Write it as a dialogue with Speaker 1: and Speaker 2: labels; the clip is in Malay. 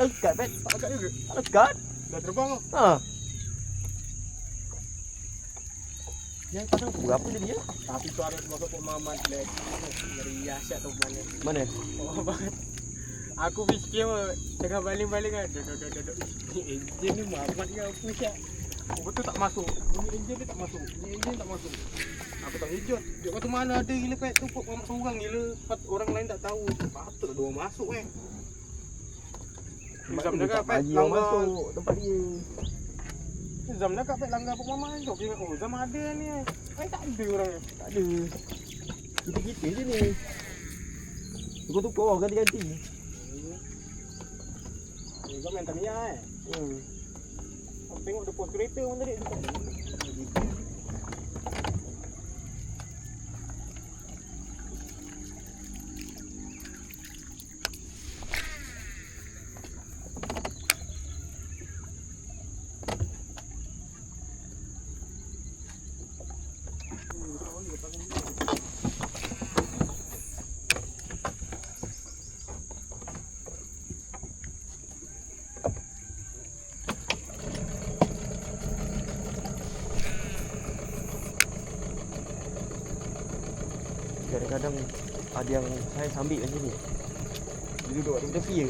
Speaker 1: Lekat, Pet.
Speaker 2: Tak lekat juga.
Speaker 1: Lekat?
Speaker 2: Dah terbang kau.
Speaker 1: Ha. Yang pasang berapa tadi ya?
Speaker 2: Tapi tu harus masuk pemahaman lek. Dari asyik tu mana.
Speaker 1: Mana?
Speaker 2: Oh. Aku fikir tengah baling-baling kan. Duduk duduk duduk. Ni enjin ni mamat ke apa syak. Oh, betul tak masuk. Ni enjin ni tak masuk. Ni enjin tak masuk. Aku tak hijau. Dia kata mana ada gila pet tu pok mamat seorang gila. Pat orang lain tak tahu. Patut dua masuk eh. Zam dah kat pet langgar.
Speaker 1: masuk tempat dia.
Speaker 2: Zam dah kat pet langgar pok mamat tu. Kira oh Zam ada ni. eh. Eh tak ada orang.
Speaker 1: Tak ada. Kita-kita je ni. Tukar-tukar orang ganti-ganti.
Speaker 2: Eh, Zam yang tanya eh.
Speaker 1: Hmm.
Speaker 2: Tengok depan kereta pun tadi.
Speaker 1: Kadang-kadang ada yang saya sambil kat sini. Dia duduk kat tepi je.